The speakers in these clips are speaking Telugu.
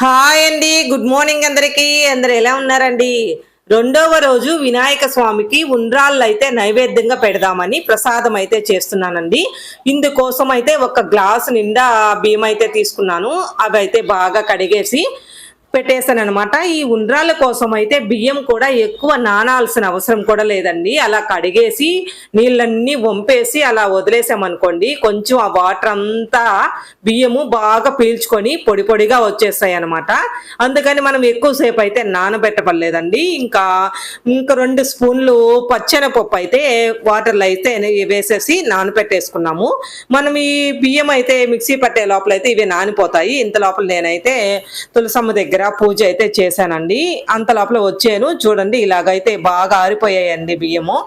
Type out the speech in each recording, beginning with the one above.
హాయ్ అండి. గుడ్ మార్నింగ్ అందరికి. అందరు ఎలా ఉన్నారండి? రెండవ రోజు వినాయక స్వామికి ఉండ్రాళ్ళు అయితే నైవేద్యంగా పెడదామని ప్రసాదం అయితే చేస్తున్నానండి. ఇందుకోసం అయితే ఒక గ్లాస్ నిండా బియ్యం అయితే తీసుకున్నాను. అవి అయితే బాగా కడిగేసి పెట్టేశాను అనమాట ఈ ఉండ్రాల కోసం అయితే బియ్యం కూడా ఎక్కువ నానాల్సిన అవసరం కూడా లేదండి. అలా కడిగేసి నీళ్ళన్నీ వంపేసి అలా వదిలేసామనుకోండి కొంచెం ఆ వాటర్ అంతా బియ్యము బాగా పీల్చుకొని పొడి పొడిగా వచ్చేస్తాయి అనమాట అందుకని మనం ఎక్కువసేపు అయితే నానబెట్టపడలేదండి ఇంకా ఇంకా రెండు స్పూన్లు పచ్చెనపప్పు అయితే వాటర్లో అయితే వేసేసి నానబెట్టేసుకున్నాము. మనం ఈ బియ్యం అయితే మిక్సీ పట్టే లోపల అయితే ఇవి నానిపోతాయి. ఇంత లోపల నేనైతే తులసమ్మ దగ్గర పూజ అయితే చేశానండి. అంత లోపల వచ్చాను. చూడండి ఇలాగైతే బాగా ఆరిపోయాయండి బియ్యము.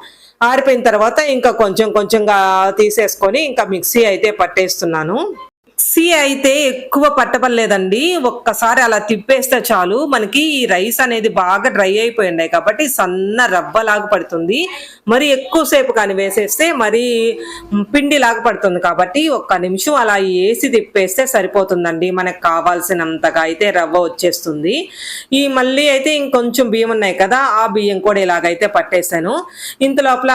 ఆరిపోయిన తర్వాత ఇంకా కొంచెం కొంచెంగా తీసేసుకొని ఇంకా మిక్సీ అయితే పట్టేస్తున్నాను. సి అయితే ఎక్కువ పట్టపడలేదండి. ఒక్కసారి అలా తిప్పేస్తే చాలు. మనకి ఈ రైస్ అనేది బాగా డ్రై అయిపోయింది కాబట్టి సన్న రవ్వలాగా పడుతుంది. మరి ఎక్కువసేపు కానీ వేసేస్తే మరి పిండిలాగా పడుతుంది కాబట్టి ఒక్క నిమిషం అలా వేసి తిప్పేస్తే సరిపోతుందండి. మనకు కావాల్సినంతగా అయితే రవ్వ వచ్చేస్తుంది. ఈ మళ్ళీ అయితే ఇంకొంచెం బియ్యం ఉన్నాయి కదా ఆ బియ్యం కూడా ఇలాగైతే పట్టేశాను. ఇంత లోపల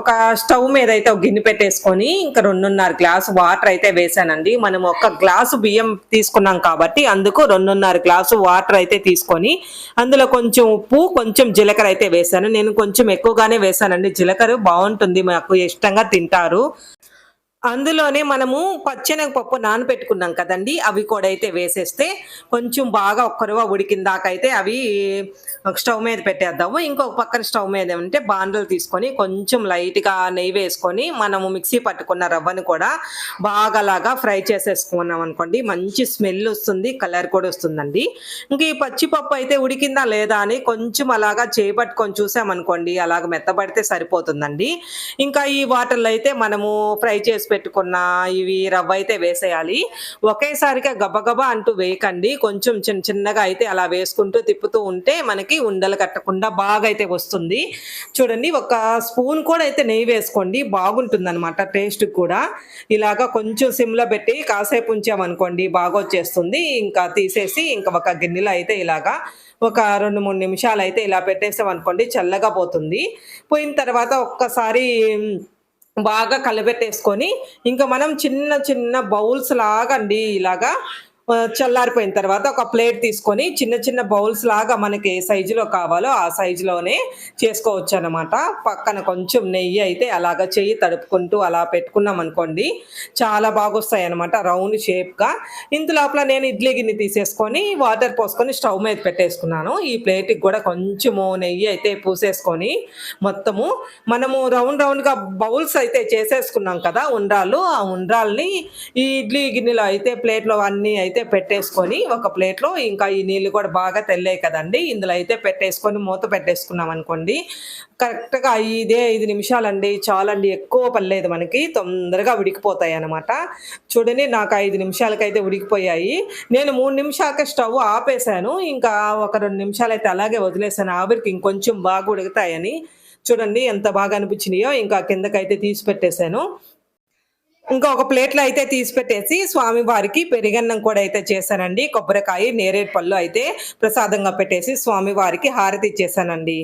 ఒక స్టవ్ మీద అయితే ఒక గిన్నె పెట్టేసుకొని ఇంకా రెండున్నర గ్లాస్ వాటర్ అయితే వేసానండి మనము ఒక గ్లాసు బియ్యం తీసుకున్నాం కాబట్టి అందుకు రెండున్నర గ్లాసు వాటర్ అయితే తీసుకొని అందులో కొంచెం ఉప్పు కొంచెం జీలకర్ర అయితే వేసాను నేను కొంచెం ఎక్కువగానే వేసానండి జీలకర్ర బాగుంటుంది. మాకు ఇష్టంగా తింటారు. అందులోనే మనము పచ్చెనగపప్పు నానబెట్టుకున్నాం కదండి. అవి కూడా అయితే వేసేస్తే కొంచెం బాగా ఒక్కరువా ఉడికిన దాకా అయితే అవి స్టవ్ మీద పెట్టేద్దాము. ఇంకొక పక్కన స్టవ్ మీద ఏమంటే బాండలు తీసుకొని కొంచెం లైట్గా నెయ్యి వేసుకొని మనము మిక్సీ పట్టుకున్న రవ్వను కూడా బాగా లాగా ఫ్రై చేసేసుకున్నాం అనుకోండి. మంచి స్మెల్ వస్తుంది కలర్ కూడా వస్తుందండి. ఇంక ఈ పచ్చిపప్పు అయితే ఉడికిందా లేదా అని కొంచెం అలాగా చేపట్టుకొని చూసామనుకోండి. అలాగ మెత్తబడితే సరిపోతుందండి. ఇంకా ఈ వాటర్లో అయితే మనము ఫ్రై చేసి పెట్టుకున్న ఇవి రవ్వ అయితే వేసేయాలి. ఒకేసారిగా గబగబా అంటూ వేయకండి. కొంచెం చిన్న చిన్నగా అయితే అలా వేసుకుంటూ తిప్పుతూ ఉంటే మనకి ఉండలు కట్టకుండా బాగా అయితే వస్తుంది. చూడండి ఒక స్పూన్ కూడా అయితే నెయ్యి వేసుకోండి. బాగుంటుంది అనమాట టేస్ట్ కూడా. ఇలాగా కొంచెం సిమ్లో పెట్టి కాసేపు ఉంచామనుకోండి బాగా వచ్చేస్తుంది ఇంకా తీసేసి ఇంకా ఒక గిన్నెలో అయితే ఇలాగా ఒక రెండు మూడు నిమిషాలు అయితే ఇలా పెట్టేసాం అనుకోండి చల్లగా పోతుంది. పోయిన తర్వాత ఒక్కసారి బాగా కలబెట్టేసుకొని ఇంకా మనం చిన్న చిన్న బౌల్స్ లాగా అండి ఇలాగా చల్లారిపోయిన తర్వాత ఒక ప్లేట్ తీసుకొని చిన్న చిన్న బౌల్స్ లాగా మనకి ఏ సైజులో కావాలో ఆ సైజులోనే చేసుకోవచ్చు అనమాట పక్కన కొంచెం నెయ్యి అయితే అలాగ చెయ్యి తడుపుకుంటూ అలా పెట్టుకున్నాం అనుకోండి చాలా బాగా వస్తాయి అనమాట రౌండ్ షేప్గా. ఇంత లోపల నేను ఇడ్లీ గిన్నె తీసేసుకొని వాటర్ పోసుకొని స్టవ్ మీద పెట్టేసుకున్నాను. ఈ ప్లేట్కి కూడా కొంచెము నెయ్యి అయితే పూసేసుకొని మొత్తము మనము రౌండ్ రౌండ్గా బౌల్స్ అయితే చేసేసుకున్నాం కదా ఉండ్రాళ్ళు. ఆ ఉండ్రాల్ని ఈ ఇడ్లీ గిన్నెలో అయితే ప్లేట్లో అన్నీ అయితే అయితే పెట్టేసుకొని ఒక ప్లేట్లో ఇంకా ఈ నీళ్ళు కూడా బాగా తెల్లాయి కదండి. ఇందులో అయితే పెట్టేసుకొని మూత పెట్టేసుకున్నాం అనుకోండి. కరెక్ట్గా ఐదే ఐదు నిమిషాలండి. చాలండి ఎక్కువ పర్లేదు మనకి. తొందరగా ఉడికిపోతాయి అనమాట చూడండి నాకు ఐదు నిమిషాలకైతే ఉడికిపోయాయి. నేను మూడు నిమిషాలకే స్టవ్ ఆపేసాను ఇంకా ఒక రెండు నిమిషాలు అయితే అలాగే వదిలేసాను ఆవిరికి ఇంకొంచెం బాగా ఉడుకుతాయని. చూడండి ఎంత బాగా అనిపించినాయో. ఇంకా కిందకైతే తీసి పెట్టేశాను. ఇంకా ఒక ప్లేట్లో అయితే తీసి పెట్టేసి స్వామి వారికి పెరిగన్నం కూడా అయితే చేశానండి. కొబ్బరికాయ నేరేడు పళ్ళు అయితే ప్రసాదంగా పెట్టేసి స్వామి వారికి హారతి ఇచ్చేసానండి